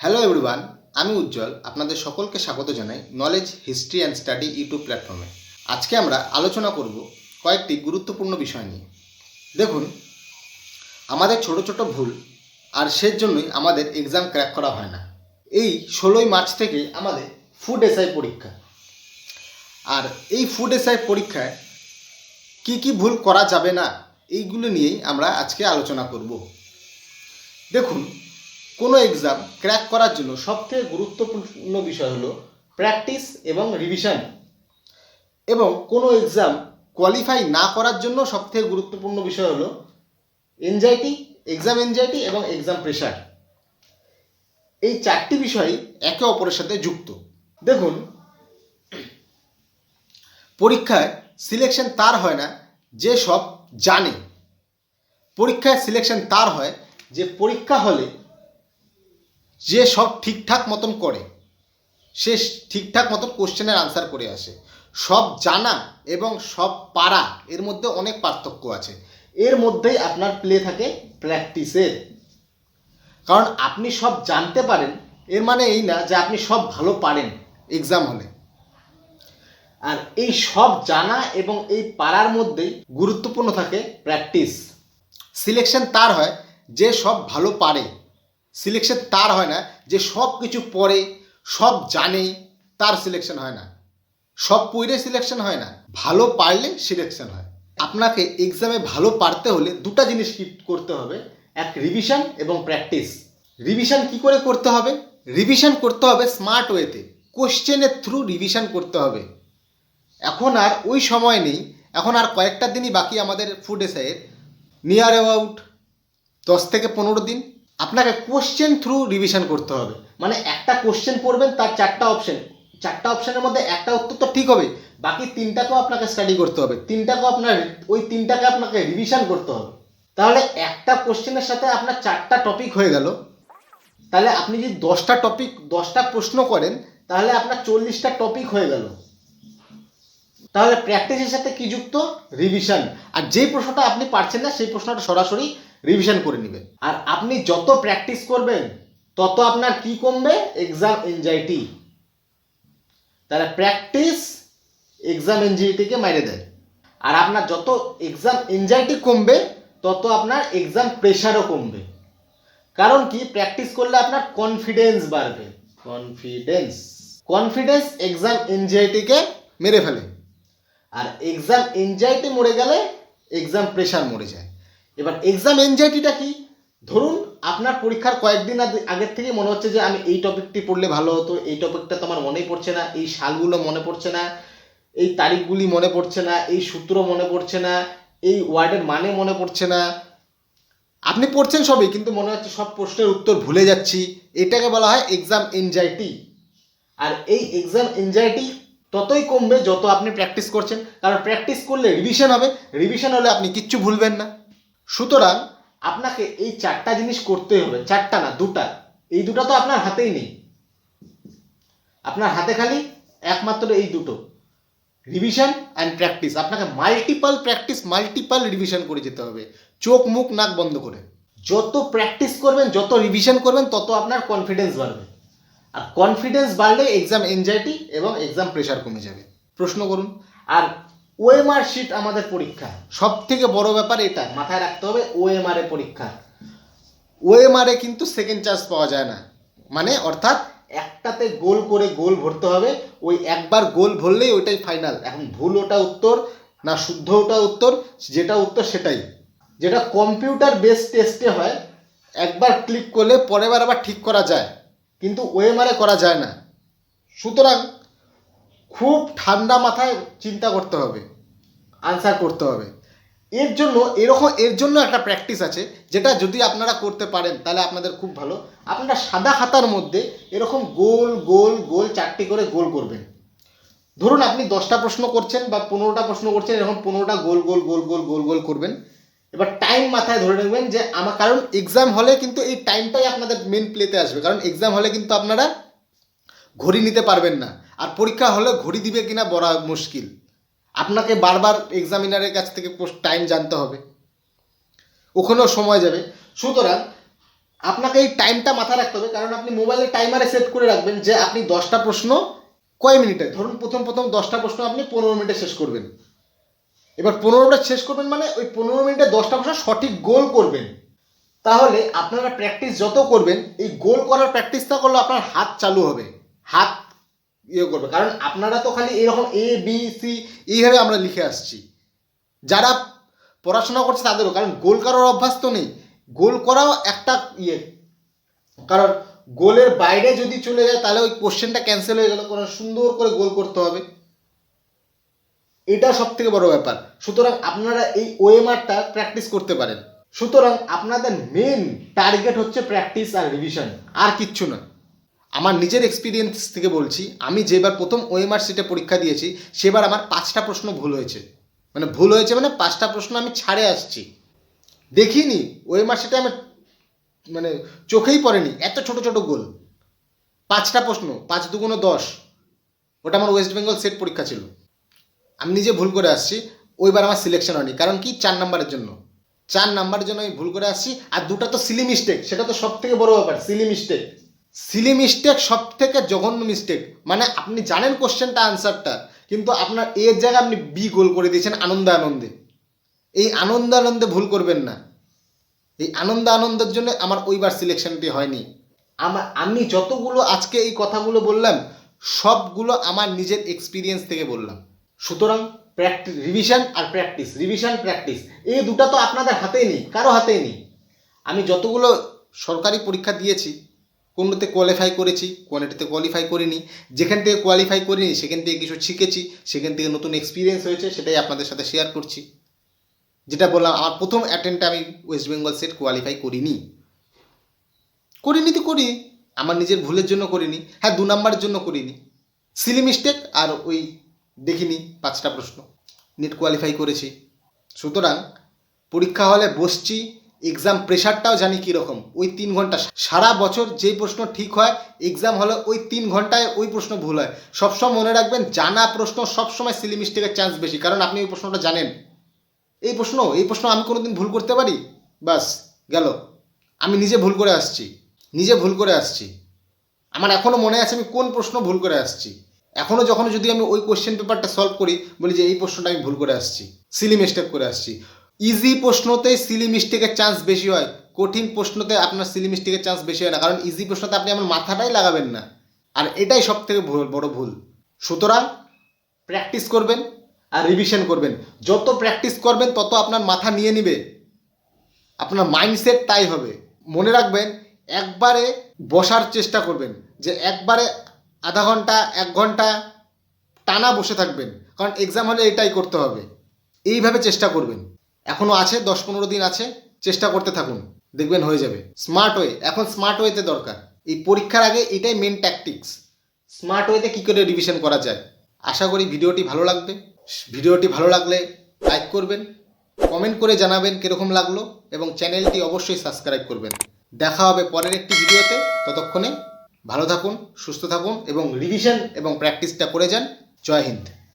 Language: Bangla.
হ্যালো এভরিওয়ান আমি উজ্জ্বল, আপনাদের সকলকে স্বাগত জানাই knowledge history and study YouTube প্ল্যাটফর্মে আজকে আমরা আলোচনা করব কয়েকটি গুরুত্বপূর্ণ বিষয় নিয়ে। দেখুন, আমাদের ছোট ছোট ভুল আর সের জন্যই আমাদের এক্সাম ক্র্যাক করা হয় না। এই ষোলোই মার্চ থেকে আমাদের ফুড এসআই পরীক্ষা। আর এই ফুড এসআই পরীক্ষায় কি কি ভুল করা যাবে না, এইগুলো নিয়েই আমরা আজকে আলোচনা করব। দেখুন কোনো এক্সাম ক্র্যাক করার জন্য সবথেকে গুরুত্বপূর্ণ বিষয় হলো প্র্যাকটিস এবং রিভিশন এবং কোনো এক্সাম কোয়ালিফাই না করার জন্য সবথেকে গুরুত্বপূর্ণ বিষয় হলো এনজাইটি এক্সাম এনজাইটি এবং এক্সাম প্রেশার এই চারটি বিষয় একে অপরের সাথে যুক্ত। দেখুন, পরীক্ষায় সিলেকশন তার হয় না, যে সব জানে। পরীক্ষায় সিলেকশন তার হয়, যে পরীক্ষা হলে যে সব ঠিকঠাক মতন করে, সে ঠিকঠাক মতন কোশ্চেনের আনসার করে আসে। সব জানা এবং সব পারা, এর মধ্যে অনেক পার্থক্য আছে। এর মধ্যেই আপনার প্লে থাকে প্র্যাকটিসের কারণ আপনি সব জানতে পারেন, এর মানে এই না যে আপনি সব ভালো পারেন এক্সাম হলে। আর এই সব জানা এবং এই পারার মধ্যেই গুরুত্বপূর্ণ থাকে প্র্যাকটিস সিলেকশন তার হয় যে সব ভালো পারে। সিলেকশন তার হয় না, যে সব কিছু পড়ে সব জানে, তার সিলেকশন হয় না। সব পড়ে সিলেকশন হয় না। ভালো পারলে সিলেকশন হয়। আপনাকে এক্সামে ভালো পারতে হলে দুটো জিনিস করতে হবে? এক রিভিশন এবং প্র্যাকটিস রিভিশন কি করে করতে হবে? রিভিশন করতে হবে স্মার্ট ওয়েতে কোশ্চেনের থ্রু রিভিশন করতে হবে। এখন আর ওই সময় নেই। এখন আর কয়েকটা দিনই বাকি আমাদের ফুড এসআইয়ের নিয়ার অ্যাবাউট দশ থেকে পনেরো দিন। আপনাকে কোশ্চেন থ্রু রিভিশন করতে হবে। মানে একটা কোশ্চেন পড়বেন, তার চারটা অপশন চারটা অপশনের মধ্যে একটা উত্তর তো ঠিক হবে বাকি তিনটাকেও আপনাকে স্টাডি করতে হবে। তিনটাকেও আপনার, ওই তিনটাকে আপনাকে রিভিশন করতে হবে। তাহলে একটা কোশ্চেনের সাথে আপনার চারটা টপিক হয়ে গেল। তাহলে আপনি যদি দশটা টপিক দশটা প্রশ্ন করেন, তাহলে আপনার চল্লিশটা টপিক হয়ে গেল। তাহলে প্র্যাকটিসের সাথে কি যুক্ত? রিভিশন আর যেই প্রশ্নটা আপনি পারছেন না, সেই প্রশ্নটা সরাসরি রিভিশন করে নেবেন আর আপনি যত প্র্যাকটিস করবেন, তত আপনার কি কমবে? এক্সাম এনজাইটি তাহলে প্র্যাকটিস এক্সাম এনজাইটিকে মাইরে দেয়। আর আপনার যত এক্সাম এনজাইটি কমবে, তত আপনার এক্সাম প্রেশারও কমবে। কারণ কি? প্র্যাকটিস করলে আপনার কনফিডেন্স বাড়বে। কনফিডেন্স কনফিডেন্স এক্সাম এনজাইটিকে মেরে ফেলে। আর এক্সাম এনজাইটি মরে গেলে এক্সাম প্রেশার মরে যায়। এবার এক্সাম এনজাইটিটা কি? ধরুন আপনার পরীক্ষার কয়েকদিন আগে- আগের থেকে মনে হচ্ছে যে আমি এই টপিকটি পড়লে ভালো হতো, এই টপিকটা তো আমার মনেই পড়ছে না, এই সালগুলো মনে পড়ছে না, এই তারিখগুলি মনে পড়ছে না, এই সূত্র মনে পড়ছে না, এই ওয়ার্ডের মানে মনে পড়ছে না। আপনি পড়ছেন সবই, কিন্তু মনে হচ্ছে সব প্রশ্নের উত্তর ভুলে যাচ্ছি। এটাকে বলা হয় এক্সাম এনজাইটি আর এই এক্সাম এনজাইটি ততই কমবে যত আপনি প্র্যাকটিস করছেন, কারণ প্র্যাকটিস করলে রিভিশন হবে রিভিশন হলে আপনি কিচ্ছু ভুলবেন না। সুতরাং আপনাকে এই চারটা জিনিস করতেই হবে, চারটা না, দুটা। এই দুটো তো আপনার হাতেই নেই। আপনার হাতে খালি একমাত্র এই দুটো। রিভিশন অ্যান্ড প্র্যাকটিস আপনাকে মাল্টিপাল প্র্যাকটিস মাল্টিপাল রিভিশন করে যেতে হবে। চোখ, মুখ, নাক বন্ধ করে। যত প্র্যাকটিস করবেন, যত রিভিশন করবেন, তত আপনার কনফিডেন্স বাড়বে। আর কনফিডেন্স বাড়লে এক্সাম এনজাইটি এবং এক্সাম প্রেশার কমে যাবে। প্রশ্ন করুন। আর ওএমআর শিট আমাদের পরীক্ষা। সব থেকে বড় ব্যাপার এটা। মাথায় রাখতে হবে ওএমআর এ পরীক্ষা। ওএমআর এ কিন্তু সেকেন্ড চান্স পাওয়া যায় না। মানে অর্থাৎ একটাতে গোল করে গোল ভরতে হবে ওই একবার গোল ভরলেই ওইটাই ফাইনাল এখন ভুল ওটা উত্তর না শুদ্ধ ওটা উত্তর যেটা উত্তর সেটাই। যেটা কম্পিউটার বেস টেস্টে হয় একবার ক্লিক করলে পরের বার আবার ঠিক করা যায়। কিন্তু ওএমআরে করা যায় না। সুতরাং খুব ঠান্ডা মাথায় চিন্তা করতে হবে। আনসার করতে হবে। এর জন্য, এরকম, এর জন্য একটা প্র্যাকটিস আছে, যেটা যদি আপনারা করতে পারেন, তাহলে আপনাদের খুব ভালো। আপনারা সাদা খাতার মধ্যে এরকম গোল গোল গোল চারটি করে গোল করবেন। ধরুন আপনি দশটা প্রশ্ন করছেন বা পনেরোটা প্রশ্ন করছেন, এরকম পনেরোটা গোল গোল গোল গোল গোল গোল করবেন। এবার টাইম মাথায় ধরে নেবেন যে আমার, কারণ এক্সাম হলে কিন্তু এই টাইমটাই আপনাদের মেন প্লেতে আসবে। কারণ এক্সাম হলে কিন্তু আপনারা ঘড়ি নিতে পারবেন না। আর পরীক্ষা হলে ঘড়ি দিবে কিনা বড় মুশকিল। আপনাকে বারবার এক্সামিনারের কাছ থেকে টাইম জানতে হবে। ওখানেও সময় যাবে। সুতরাং আপনাকে এই টাইমটা মাথায় রাখতে হবে, কারণ আপনি মোবাইলে টাইমারে সেট করে রাখবেন যে আপনি দশটা প্রশ্ন কয় মিনিটে, ধরুন প্রথম প্রথম দশটা প্রশ্ন আপনি পনেরো মিনিটে শেষ করবেন। এবার পনেরো মিনিট শেষ করবেন মানে ওই পনেরো মিনিটে দশটা প্রশ্ন সঠিক গোল করবেন। তাহলে আপনারা প্র্যাকটিস যত করবেন, এই গোল করার প্র্যাকটিসটা করলে আপনার হাত চালু হবে। হাত ইয়ে করবে। কারণ আপনারা তো খালি এরকম এ বি সি এইভাবে আমরা লিখে আসছি। যারা পড়াশোনা করছে তাদেরও। কারণ গোল করার অভ্যাস তো নেই। গোল করাও একটা ইয়ে। কারণ গোলের বাইরে যদি চলে যায়, তাহলে ওই কোশ্চেনটা ক্যান্সেল হয়ে গেল। কারণ সুন্দর করে গোল করতে হবে। এটা সব থেকে বড় ব্যাপার। সুতরাং আপনারা এই ওএমআরটা প্র্যাকটিস করতে পারেন। সুতরাং আপনাদের মেন টার্গেট হচ্ছে প্র্যাকটিস আর রিভিশন আর কিচ্ছু না আমার নিজের এক্সপিরিয়েন্স থেকে বলছি, আমি যেবার প্রথম ওএমআর সিটে পরীক্ষা দিয়েছি, সেবার আমার পাঁচটা প্রশ্ন ভুল হয়েছে। মানে ভুল হয়েছে মানে পাঁচটা প্রশ্ন আমি ছাড়ে আসছি। দেখিনি ওএমআর সিটে আমার মানে চোখেই পড়েনি, এত ছোট ছোট গোল। পাঁচটা প্রশ্ন, পাঁচ দুগুণ দশ, ওটা আমার ওয়েস্ট বেঙ্গল সেট পরীক্ষা ছিল। আমি নিজে ভুল করে আসছি, ওইবার আমার সিলেকশন হয়নি, কারণ কি? চার নাম্বারের জন্য। চার নাম্বারের জন্য আমি ভুল করে আসছি, আর দুটা তো সিলি মিস্টেক সেটা তো সব থেকে বড় ব্যাপার সিলি মিস্টেক সিলি মিস্টেক সব থেকে জঘন্য মিস্টেক মানে আপনি জানেন কোশ্চেনটা আনসারটা কিন্তু আপনার এর জায়গায় আপনি বি গোল করে দিয়েছেন আনন্দ আনন্দে এই আনন্দ আনন্দে ভুল করবেন না। এই আনন্দ আনন্দের জন্য আমার ওইবার সিলেকশনটি হয়নি। আমার, আমি যতগুলো আজকে এই কথাগুলো বললাম, সবগুলো আমার নিজের এক্সপিরিয়েন্স থেকে বললাম। সুতরাং প্র্যাকটিস রিভিশন আর প্র্যাকটিস রিভিশন প্র্যাকটিস এই দুটো তো আপনাদের হাতেই নেই, কারও হাতেই নেই। আমি যতগুলো সরকারি পরীক্ষা দিয়েছি কোনোতে কোয়ালিফাই করেছি কোয়ালিটিতে কোয়ালিফাই করিনি, যেখান থেকে কোয়ালিফাই করিনি সেখান থেকে কিছু শিখেছি, সেখান থেকে নতুন এক্সপিরিয়েন্স হয়েছে সেটাই আপনাদের সাথে শেয়ার করছি। যেটা বললাম, আমার প্রথম অ্যাটেম্পটে আমি ওয়েস্ট বেঙ্গল সেট কোয়ালিফাই করিনি। করিনি তো করি, আমার নিজের ভুলের জন্য করিনি হ্যাঁ দু নম্বরের জন্য করিনি। সিলি মিস্টেক আর ওই দেখিনি পাঁচটা প্রশ্ন নেট কোয়ালিফাই করেছি। সুতরাং পরীক্ষা হলে বসছি এক্সাম প্রেশারটাও জানি কীরকম। ওই তিন ঘণ্টা। সারা বছর যেই প্রশ্ন ঠিক হয় এক্সাম হলে ওই তিন ঘন্টায় ওই প্রশ্ন ভুল হয়। সবসময় মনে রাখবেন, জানা প্রশ্ন সবসময় সিলি মিস্টেকের চান্স বেশি, কারণ আপনি ওই প্রশ্নটা জানেন। এই প্রশ্ন এই প্রশ্ন আমি কোনোদিন ভুল করতে পারি? বাস, গেল। আমি নিজে ভুল করে আসছি। নিজে ভুল করে আসছি। আমার এখনও মনে আছে আমি কোন প্রশ্ন ভুল করে আসছি। এখনও যখন যদি আমি ওই কোশ্চেন পেপারটা সলভ করি, বলি যে এই প্রশ্নটা আমি ভুল করে আসছি। সিলি মিস্টেক করে আসছি। ইজি প্রশ্নতে সিলি মিস্টেকের চান্স বেশি হয়। কঠিন প্রশ্নতে আপনার সিলি মিস্টেকের চান্স বেশি হয় না, কারণ ইজি প্রশ্নতে আপনি আমার মাথাটাই লাগাবেন না। আর এটাই সব থেকে বড় ভুল। সুতরাং প্র্যাকটিস করবেন আর রিভিশন করবেন। যত প্র্যাকটিস করবেন, তত আপনার মাথা নিয়ে নিবে। আপনার মাইন্ডসেট তাই হবে। মনে রাখবেন, একবারে বসার চেষ্টা করবেন যে একবারে আধা ঘণ্টা, এক ঘণ্টা টানা বসে থাকবেন। কারণ এক্সাম হলে এটাই করতে হবে। এইভাবে চেষ্টা করবেন। এখনও আছে, দশ পনেরো দিন আছে, চেষ্টা করতে থাকুন, দেখবেন হয়ে যাবে। স্মার্ট ওয়ে এখন স্মার্ট ওয়েতে দরকার। এই পরীক্ষার আগে এটাই মেন ট্যাকটিক্স স্মার্ট ওয়েতে কী করে রিভিশন করা যায়? আশা করি ভিডিওটি ভালো লাগবে। ভিডিওটি ভালো লাগলে লাইক করবেন কমেন্ট করে জানাবেন কীরকম লাগল এবং চ্যানেলটি অবশ্যই সাবস্ক্রাইব করবেন। দেখা হবে পরের একটি ভিডিওতে। ততক্ষণে ভালো থাকুন, সুস্থ থাকুন এবং রিভিশন এবং প্র্যাকটিসটা করে যান। জয় হিন্দ।